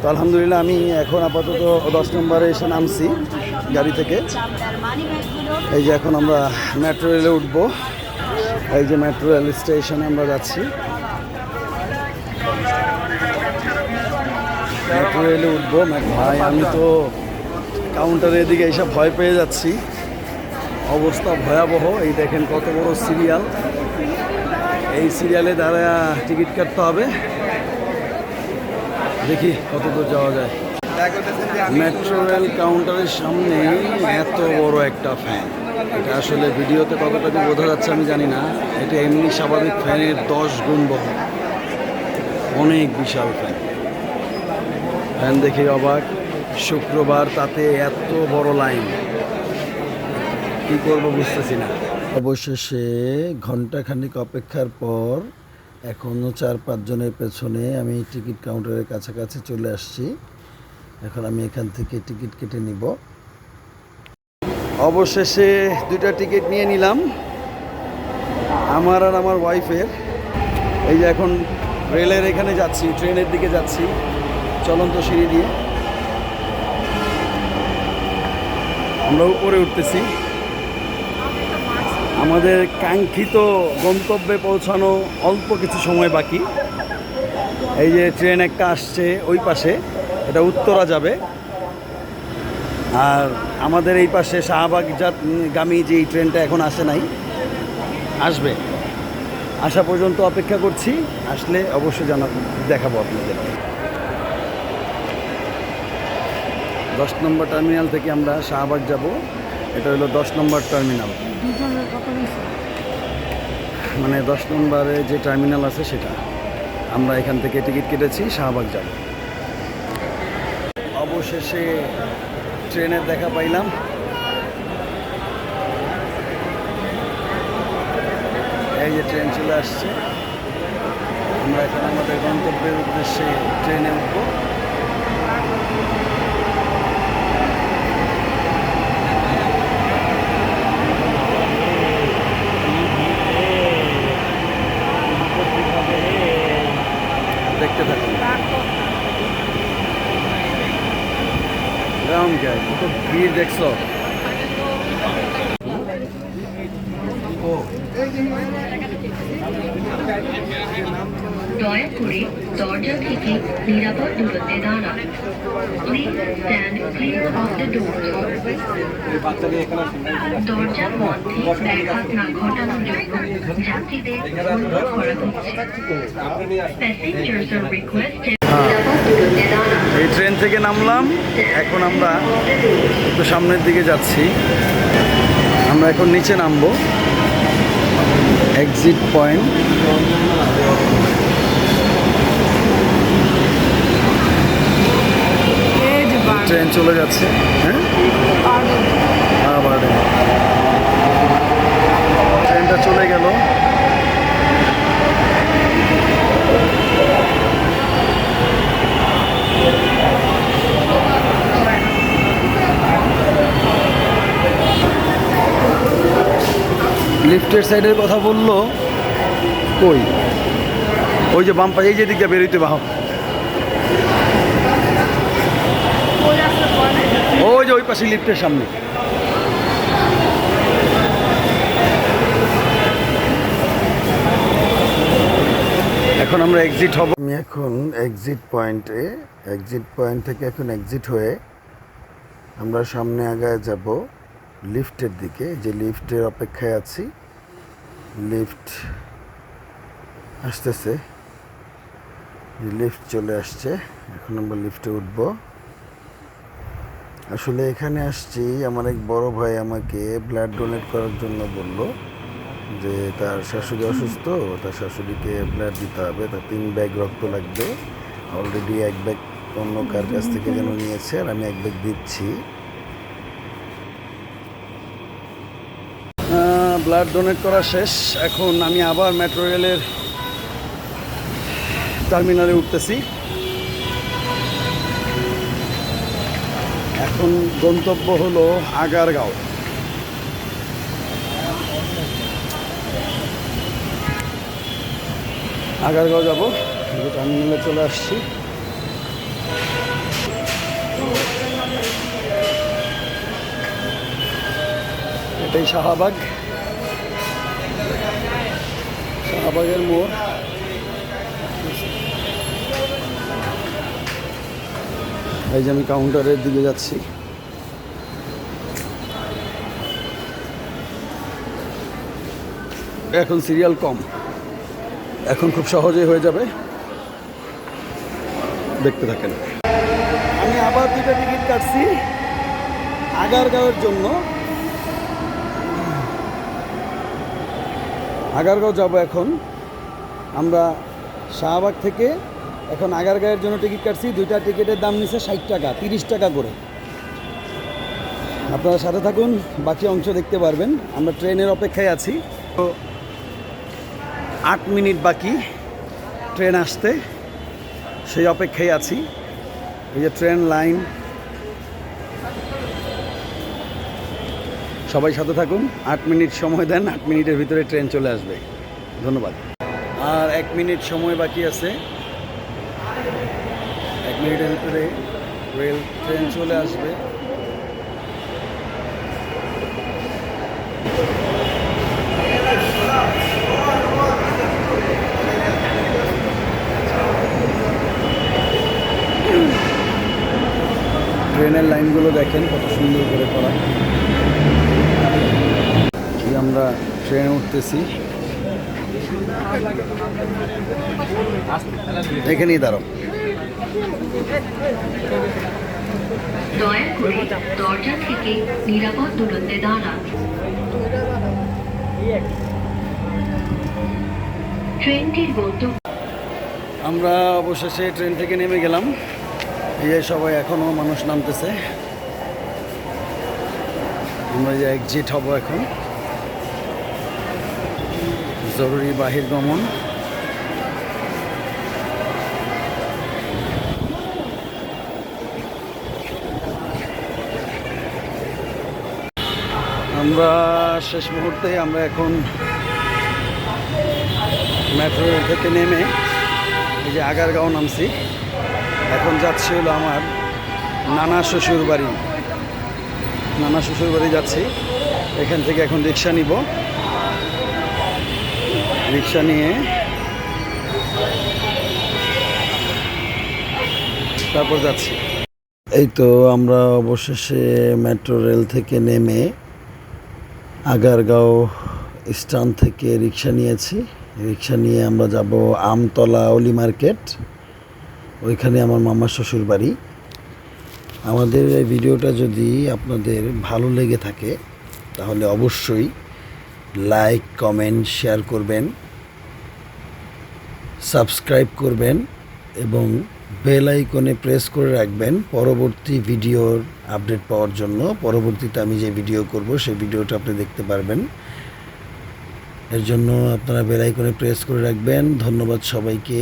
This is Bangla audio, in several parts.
তো আলহামদুলিল্লাহ, আমি এখন আপাতত দশ নম্বরে এসে নামছি গাড়ি থেকে। এই যে এখন আমরা মেট্রো রেলে উঠবো। এই যে মেট্রো রেল স্টেশনে আমরা যাচ্ছি। মেট্রো রেলে উঠবো। ভাই, আমি তো কাউন্টারের এদিকে এইসব ভয় পেয়ে যাচ্ছি। অবস্থা ভয়াবহ। এই দেখেন কত বড় সিরিয়াল এই সিরিয়ালে দ্বারা টিকিট কাটতে হবে। দেখি কত দূর যাওয়া যায়। মেট্রো রেল কাউন্টারের সামনে এত বড় একটা ফ্যান এটা আসলে ভিডিওতে কতটুকু বোঝা যাচ্ছে আমি জানি না। এটা এমনি স্বাভাবিক ফ্যানের দশ গুণ বড়। অনেক বিশাল ফ্যান ফ্যান দেখে অবাক। শুক্রবার তাতে এত বড় লাইন কি করব বুঝতেছি না। অবশেষে ঘন্টাখানিক অপেক্ষার পর এখনও চার পাঁচজনের পেছনে আমি টিকিট কাউন্টারের কাছাকাছি চলে আসছি। এখন আমি এখান থেকে টিকিট কেটে নিব। অবশেষে দুইটা টিকিট নিয়ে নিলাম, আমার আর আমার ওয়াইফের। এই যে এখন রেলের এখানে যাচ্ছি, ট্রেনের দিকে যাচ্ছি, চলন্ত সিঁড়ি দিয়ে। আমরা উপরে উঠতেছি। আমাদের কাঙ্ক্ষিত গন্তব্যে পৌঁছানো অল্প কিছু সময় বাকি। এই যে ট্রেন একটা আসছে ওই পাশে, এটা উত্তরা যাবে। আর আমাদের এই পাশে শাহবাগ গামী যে এই ট্রেনটা এখন আসে নাই, আসবে। আসা পর্যন্ত অপেক্ষা করছি, আসলে অবশ্যই জানা দেখাবো আপনাদের। দশ নম্বর টার্মিনাল থেকে আমরা শাহবাগ যাব। এটা হলো দশ নম্বর টার্মিনাল। মানে দশ নম্বরে যে টার্মিনাল আছে সেটা। আমরা এখান থেকে টিকিট কেটেছি, শাহবাগ যাব। অবশেষে ট্রেনের দেখা পাইলাম। এই যে ট্রেন চলে আসছে। আমরা এখন আমাদের গন্তব্যের উদ্দেশ্যে ট্রেনে উঠবো দেখতে থাকুন রাম কে কত ভিড় দেখছ দয়া করে দরজা থেকে নিরাপদ দূরত্বে দাঁড়ান please stand clear of the door দরজার মধ্যে ব্যাঘাত না ঘটানোর জন্য যাত্রীদের অনুরোধ করা হচ্ছে প্যাসেঞ্জার্স আর রিকোয়েস্টেড নিরাপদ দূরত্বে দাঁড়ান এই ট্রেন থেকে নামলাম। এখন আমরা একটু সামনের দিকে যাচ্ছি। আমরা এখন নিচে নামবো। এক্সিট পয়েন্ট ট্রেন চলে যাচ্ছে হ্যাঁ হ্যাঁ বারডে ট্রেনটা চলে গেল লিফটের সাইডের কথা বলল। কই? ওই যে বাম পাশে, এই যে দিকটা বেরোইতে বাহ ওই যে ওই পাশে লিফটের সামনে। এখন আমরা এক্সিট হব। আমি এখন এক্সিট পয়েন্টে এক্সিট পয়েন্ট থেকে এখন এক্সিট হয়ে আমরা সামনে আগায় যাব লিফটের দিকে, যে লিফটের অপেক্ষায় আছি। লিফট আসতেছে। লিফট চলে আসছে। এখন আমরা লিফটে উঠব। আসলে এখানে আসছি, আমার এক বড় ভাই আমাকে ব্লাড ডোনেট করার জন্য বলল যে, তার শাশুড়ি অসুস্থ, তার শাশুড়িকে ব্লাড দিতে হবে, তার তিন ব্যাগ রক্ত লাগবে। অলরেডি এক ব্যাগ অন্য কার কাছ থেকে যেন নিয়েছে, আর আমি এক ব্যাগ দিচ্ছি। ব্লাড ডোনেট করা শেষ। এখন আমি আবার মেট্রো রেলের টার্মিনালে উঠতেছি। এখন গন্তব্য হলো আগারগাঁও। আগারগাঁও যাব। টার্মিনালে চলে আসছি। এই শাহবাগ। শাহবাগের মোড়। এই যে আমি কাউন্টারের দিকে যাচ্ছি। এখন সিরিয়াল কম। এখন খুব সহজেই হয়ে যাবে। দেখতে থাকেন। আমি আবার দুইটা টিকিট কাটছি। আগারগাঁওয়ের জন্য। আগারগাঁও যাব এখন। আমরা শাহবাগ থেকে এখন আগারগাঁয়ের জন্য টিকিট কাটছি। দুইটা টিকিটের দাম নিচ্ছে ষাট টাকা, তিরিশ টাকা করে। আপনারা সাথে থাকুন, বাকি অংশ দেখতে পারবেন। আমরা ট্রেনের অপেক্ষায় আছি। তো আট মিনিট বাকি ট্রেন আসতে। সেই অপেক্ষায় আছি। এই যে ট্রেন লাইন সবাই সাথে থাকুন। আট মিনিট সময় দেন, আট মিনিটের ভিতরে ট্রেন চলে আসবে। ধন্যবাদ। আর এক মিনিট সময় বাকি আছে। এক মিনিটের ভিতরে রেল ট্রেন চলে আসবে। ট্রেনের লাইনগুলো দেখেন কত সুন্দর করে করা। আমরা ট্রেনে উঠতেছি। এখানেই দাঁড়াও। দয়া করে দরজা থেকে নিরাপদ দূরত্বে দাঁড়ান ট্রেনটির গন্তব্য আমরা অবশেষে ট্রেন থেকে নেমে গেলাম। এই যে সবাই এখনও মানুষ নামতেছে। আমরা যে এক্সিট হব এখন। জরুরি বাহির গমন আমরা শেষ মুহূর্তে আমরা এখন মেট্রো রেল থেকে নেমে এই যে আগারগাঁও নামছি। এখন যাচ্ছি হলো আমার নানা শ্বশুর বাড়ি নানা শ্বশুর বাড়ি যাচ্ছি। এখান থেকে এখন রিক্সা নিব। রিক্সা নিয়ে তারপর যাচ্ছি। এই তো আমরা অবশেষে মেট্রো রেল থেকে নেমে আগারগাঁও স্ট্যান্ড থেকে রিক্সা নিয়েছি। রিক্সা নিয়ে আমরা যাব আমতলা অলি মার্কেট। ওইখানে আমার মামার শ্বশুর বাড়ি আমাদের এই ভিডিওটা যদি আপনাদের ভালো লেগে থাকে, তাহলে অবশ্যই লাইক, কমেন্ট, শেয়ার করবেন। সাবস্ক্রাইব করবেন এবং বেল আইকনে প্রেস করে রাখবেন পরবর্তী ভিডিওর আপডেট পাওয়ার জন্য। পরবর্তীতে আমি যে ভিডিও করব, সেই ভিডিওটা আপনি দেখতে পারবেন। এর জন্য আপনারা বেল আইকনে প্রেস করে রাখবেন। ধন্যবাদ সবাইকে।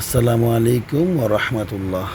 আসসালামু আলাইকুম ও রহমতুল্লাহ।